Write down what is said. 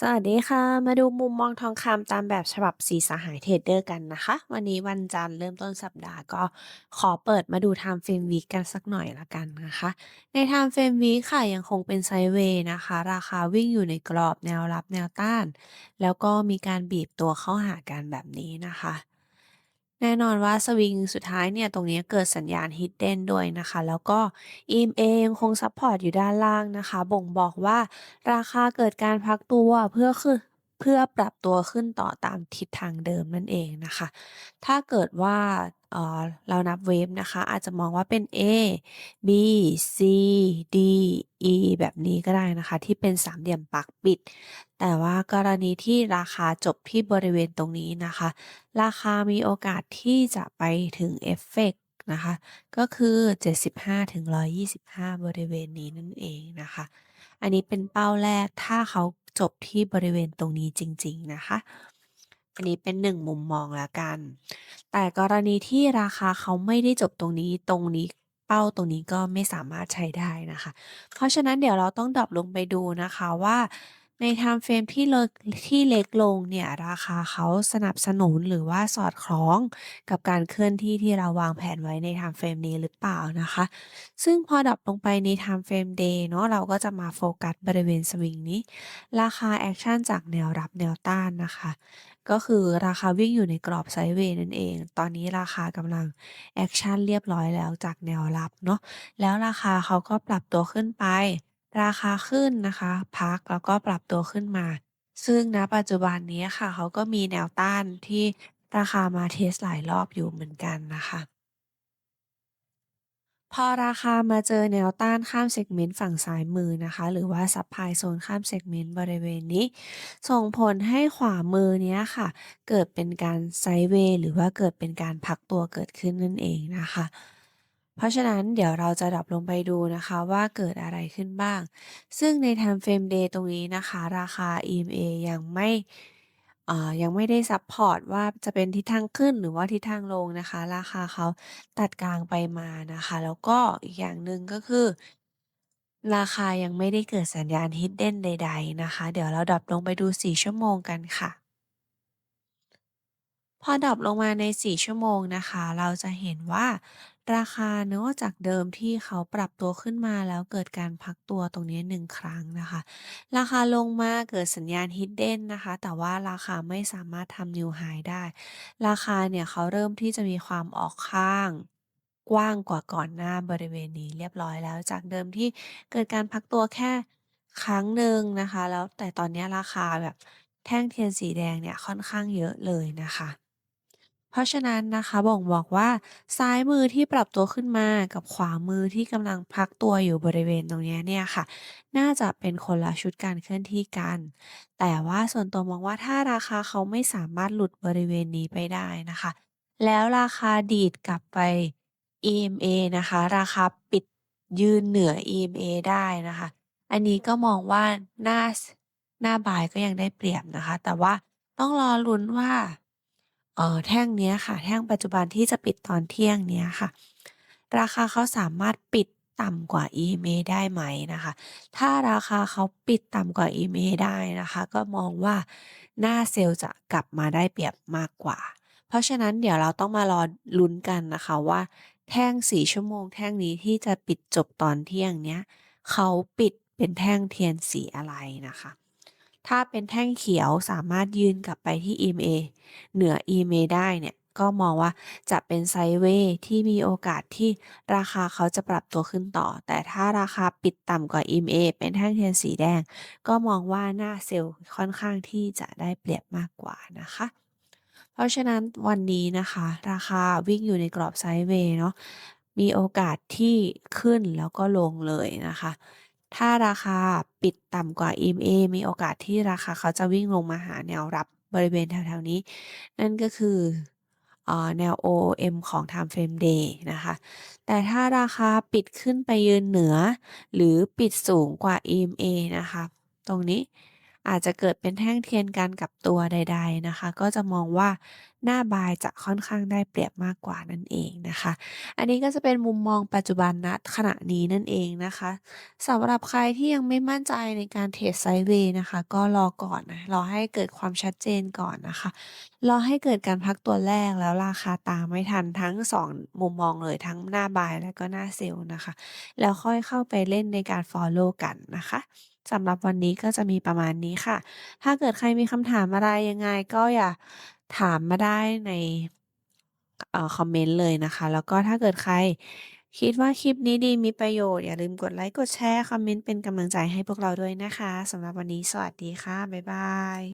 สวัสดีค่ะ มาดูมุมมองทองคำตามแบบฉบับสีสหายเทรดเดอร์กันนะคะ วันนี้วันจันทร์เริ่มต้นสัปดาห์ก็ขอเปิดมาดู Time Frame Week กันสักหน่อยละกันนะคะ ใน Time Frame Week ค่ะยังคงเป็นไซเวย์นะคะ ราคาวิ่งอยู่ในกรอบแนวรับแนวต้าน แล้วก็มีการบีบตัวเข้าหากันแบบนี้นะคะ แน่นอนว่าสวิงสุดท้ายเนี่ย ตรงนี้เกิดสัญญาณ Hidden ด้วยนะคะ แล้วก็ EMA ยังคงซัพพอร์ตอยู่ด้านล่างนะคะ บ่งบอกว่าราคาเกิดการพักตัวเพื่อคือเพื่อปรับตัวขึ้นต่อตามทิศทางเดิมนั่นเองนะคะ ถ้าเกิดว่า เรานับเวฟนะคะ อาจจะมองว่าเป็น A B C D E แบบนี้ก็ได้นะคะ ที่เป็นสามเหลี่ยมปักปิด แต่ว่ากรณีที่ราคาจบที่บริเวณตรงนี้นะคะ ราคามีโอกาสที่จะไปถึงเอฟเฟกต์นะคะ ก็คือ 75ถึง125 บริเวณนี้นั่นเองนะคะ อันนี้เป็นเป้าแรกถ้าเขาจบที่บริเวณตรงนี้จริง ๆ นะคะ อันนี้เป็นหนึ่งมุมมองแล้วกัน แต่กรณีที่ราคาเขาไม่ได้จบตรงนี้ ตรงนี้ เป้าตรงนี้ก็ไม่สามารถใช้ได้นะคะ เพราะฉะนั้นเดี๋ยวเราต้องดรอปลงไปดูนะคะว่า ใน Time Frame ที่เล็กที่เล็กลงเนี่ยราคาเขาสนับสนุนหรือว่าสอดคล้องกับการเคลื่อนที่ที่เราวางแผนไว้ใน Time Frame นี้หรือเปล่านะคะ ซึ่งพอดรอปลงไปใน Time Frame Day เนาะเราก็จะมาโฟกัสบริเวณสวิงนี้ ราคาแอคชั่นจากแนวรับแนวต้านนะคะ ก็คือราคาวิ่งอยู่ในกรอบไซด์เวย์นั่นเอง ตอนนี้ราคากำลังแอคชั่นเรียบร้อยแล้วจากแนวรับเนาะแล้วราคาเขาก็ปรับตัวขึ้นไป ราคาขึ้นนะคะ พักแล้วก็ปรับตัวขึ้นมา ซึ่งณปัจจุบันนี้ค่ะ เขาก็มีแนวต้านที่ราคามาเทสหลายรอบอยู่เหมือนกันนะคะ พอราคามาเจอแนวต้านข้ามเซกเมนต์ฝั่งซ้ายมือนะคะ หรือว่าซัพพลายโซนข้ามเซกเมนต์บริเวณนี้ ส่งผลให้ขวามือเนี้ยค่ะ เกิดเป็นการไซเวย์หรือว่าเกิดเป็นการพักตัวเกิดขึ้นนั่นเองนะคะ เพราะฉะนั้นเดี๋ยวเราจะดรอปลงไปดูนะคะว่าเกิดอะไรขึ้นบ้าง ซึ่งใน Time Frame Day ตรงนี้นะคะ ราคา EMA ยังไม่ยังไม่ได้ซัปพอร์ตว่าจะเป็นทิศทางขึ้นหรือว่าทิศทางลงนะคะ ราคาเขาตัดกลางไปมานะคะ แล้วก็อีกอย่างหนึ่งก็คือ ราคายังไม่ได้เกิดสัญญาณ Hidden ใด ๆ นะคะ เดี๋ยวเราดรอปลงไปดู 4 ชั่วโมงกันค่ะ พอดรอปลงมาใน 4 ชั่วโมงนะคะ เราจะเห็นว่า ราคาเนาะจากเดิมที่เขาปรับตัวขึ้นมาแล้วเกิดการพักตัวตรงนี้ 1 ครั้งนะคะ ราคาลงมาเกิดสัญญาณ Hidden นะคะ แต่ว่าราคาไม่สามารถทำ New High ได้ ราคาเนี่ยเขาเริ่มที่จะมีความออกข้างกว้างกว่าก่อนหน้าบริเวณนี้เรียบร้อยแล้ว จากเดิมที่เกิดการพักตัวแค่ครั้งหนึ่งนะคะ แล้วแต่ตอนนี้ราคาแบบแท่งเทียนสีแดงเนี่ยค่อนข้างเยอะเลยนะคะ เพราะฉะนั้นนะคะบ่งบอกว่าซ้ายมือที่ปรับตัวขึ้นมากับขวามือที่กำลังพักตัวอยู่บริเวณตรงนี้เนี่ยค่ะ น่าจะเป็นคนละชุดการเคลื่อนที่กัน แต่ว่าส่วนตัวมองว่าถ้าราคาเขาไม่สามารถหลุดบริเวณนี้ไปได้นะคะ แล้วราคาดีดกลับไป EMA นะคะ ราคาปิดยืนเหนือ EMA ได้นะคะ อันนี้ก็มองว่าหน้าหน้าบายก็ยังได้เปรียบนะคะ แต่ว่าต้องรอลุ้นว่า เอ่อ แท่งเนี้ยค่ะ แท่งปัจจุบันที่จะปิดตอนเที่ยงเนี้ยค่ะ ราคาเขาสามารถปิดต่ำกว่า EMA ได้ไหมนะคะ ถ้าราคาเขาปิดต่ำกว่า EMA ได้นะคะ ก็มองว่า หน้าเซลล์จะกลับมาได้เปรียบมากกว่า เพราะฉะนั้นเดี๋ยวเราต้องมารอลุ้นกันนะคะว่า แท่ง 4 ชั่วโมง แท่งนี้ที่จะปิดจบตอนเที่ยงเนี้ย เขาปิดเป็นแท่งเทียนสีอะไรนะคะ ถ้าเป็นแท่งเขียวสามารถยืนกลับไปที่ EMA เหนือ EMA ได้เนี่ยก็มองว่าจะเป็นไซด์เวย์ที่มีโอกาสที่ราคาเขาจะปรับตัวขึ้นต่อ แต่ถ้าราคาปิดต่ำกว่า EMA เป็นแท่งเทียนสีแดง ก็มองว่าหน้าเซลล์ค่อนข้างที่จะได้เปรียบมากกว่านะคะ เพราะฉะนั้นวันนี้นะคะ ราคาวิ่งอยู่ในกรอบไซด์เวย์เนาะมีโอกาสที่ขึ้นแล้วก็ลงเลยนะคะ ถ้าราคาปิดต่ำกว่า EMA มีโอกาสที่ราคาเขาจะวิ่งลงมาหาแนวรับบริเวณแถวๆนี้ นั่นก็คือแนว OM ของ Time Frame Day นะคะ แต่ถ้าราคาปิดขึ้นไปยืนเหนือ หรือปิดสูงกว่า EMA นะคะ ตรงนี้ อาจจะเกิดเป็นแท่งเทียนกันกับตัวใด ๆนะคะ ก็จะมองว่าหน้าบายจะค่อนข้างได้เปรียบมากกว่านั่นเองนะคะ อันนี้ก็จะเป็นมุมมองปัจจุบันณขณะนี้นั่นเองนะคะสำหรับใครที่ยังไม่มั่นใจในการเทรดไซด์เวย์นะคะ ก็รอก่อนนะรอให้เกิดความชัดเจนก่อนนะคะรอให้เกิดการพักตัวแรกแล้วราคาตามไม่ทันทั้งสองมุมมองเลยทั้งหน้าบายและก็หน้าเซลล์นะคะ แล้วค่อยเข้าไปเล่นในการฟอลโลว์กันนะคะ สำหรับวันนี้ก็จะมีประมาณนี้ค่ะ ถ้าเกิดใครมีคำถามอะไรยังไง ก็อย่าถามมาได้ใน เอ่อ คอมเมนต์เลยนะคะ แล้วก็ถ้าเกิดใครคิดว่าคลิปนี้ดีมีประโยชน์ อย่าลืมกดไลค์ กดแชร์ คอมเมนต์เป็นกำลังใจให้พวกเราด้วยนะคะ สำหรับวันนี้สวัสดีค่ะ บ๊ายบาย